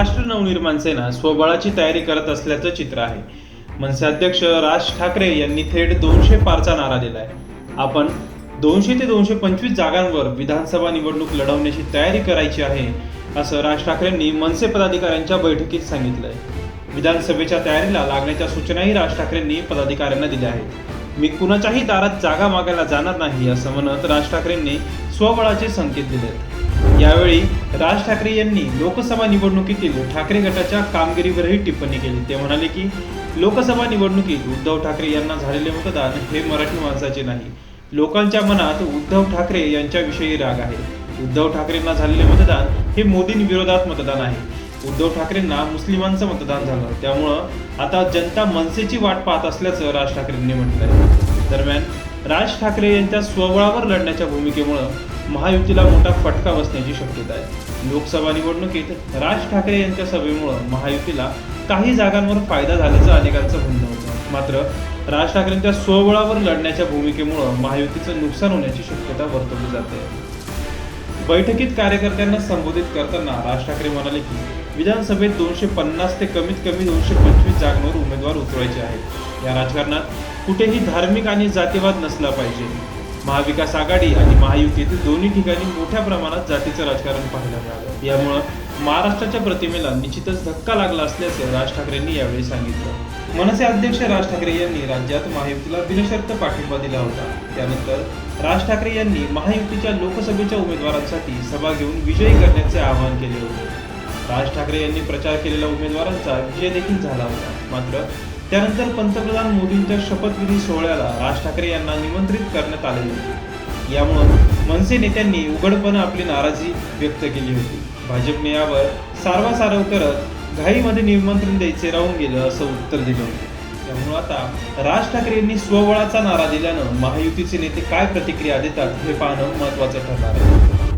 महाराष्ट्र नवनिर्माण सेना स्वबळाची तयारी करत असल्याचं चित्र आहे. मनसे अध्यक्ष राज ठाकरे यांनी थेट दोनशे पारचा नारा दिला आहे आपण दोनशे ते दोनशे पंचवीस जागांवर विधानसभा निवडणूक लढवण्याची तयारी करायची आहे असं राज ठाकरेंनी मनसे पदाधिकाऱ्यांच्या बैठकीत सांगितलंय. विधानसभेच्या तयारीला लागण्याच्या सूचनाही राज ठाकरेंनी पदाधिकाऱ्यांना दिल्या आहेत. मी कुणाच्याही दारात जागा मागायला जाणार नाही असं म्हणत राज ठाकरेंनी स्वबळाचे संकेत दिले यावेळी राज ठाकरे यांनी लोकसभा निवडणुकीतील ठाकरे गटाच्या कामगिरीवरही टिप्पणी केली. ते म्हणाले की लोकसभा निवडणुकीत उद्धव ठाकरे यांना झालेले मतदान हे मराठी माणसाचे नाही. लोकांच्या मनात उद्धव ठाकरे यांच्याविषयी राग आहे. उद्धव ठाकरेंना झालेले मतदान हे मोदींविरोधात मतदान आहे. उद्धव ठाकरेंना मुस्लिमांचं मतदान झालं. त्यामुळं आता जनता मनसेची वाट पाहत असल्याचं राज ठाकरेंनी म्हटलंय. दरम्यान राज ठाकरे यांच्या स्वबळावर लढण्याच्या भूमिकेमुळं महायुतीला मोठा फटका बसण्याची शक्यता आहे. लोकसभा निवडणुकीत राज ठाकरे यांच्या सभेमुळं महायुतीला काही जागांवर फायदा झाल्याचं अनेकांचं म्हणणं होतं. मात्र राज ठाकरेंच्या स्वबळावर लढण्याच्या भूमिकेमुळं महायुतीचं नुकसान होण्याची शक्यता वर्तवली जाते. बैठकीत कार्यकर्त्यांना संबोधित करताना राज ठाकरे म्हणाले की विधानसभेत दोनशे पन्नास ते कमीत कमी दोनशे पंचवीस जागांवर उमेदवार उतरवायचे आहेत. या राजकारणात कुठेही धार्मिक आणि जातीवाद नसला पाहिजे. महाविकास आघाडी आणि महायुतीतील दोन्ही ठिकाणी मोठ्या प्रमाणात जातीचं राजकारण पाहायला मिळालं. यामुळं महाराष्ट्राच्या प्रतिमेला निश्चितच धक्का लागला असल्याचं राज ठाकरेंनी यावेळी सांगितलं. मनसे अध्यक्ष राज ठाकरे यांनी राज्यात महायुतीला बिनशर्त पाठिंबा दिला होता. त्यानंतर राज ठाकरे यांनी महायुतीच्या लोकसभेच्या उमेदवारांसाठी सभा घेऊन विजयी करण्याचे आवाहन केले होते. राज ठाकरे यांनी प्रचार केलेल्या उमेदवारांचा विजय देखील झाला होता. मात्र त्यानंतर पंतप्रधान मोदींच्या शपथविधी सोहळ्याला राज ठाकरे यांना निमंत्रित करण्यात आले. होते यामुळं मनसे नेत्यांनी उघडपणे आपली नाराजी व्यक्त केली होती. भाजपने यावर सारवासारव करत घाईमध्ये निमंत्रण द्यायचे राहून गेलं असं उत्तर दिलं होतं. त्यामुळं आता राज ठाकरे यांनी स्वबळाचा नारा दिल्यानं महायुतीचे नेते काय प्रतिक्रिया देतात हे पाहणं महत्वाचं ठरणार आहे.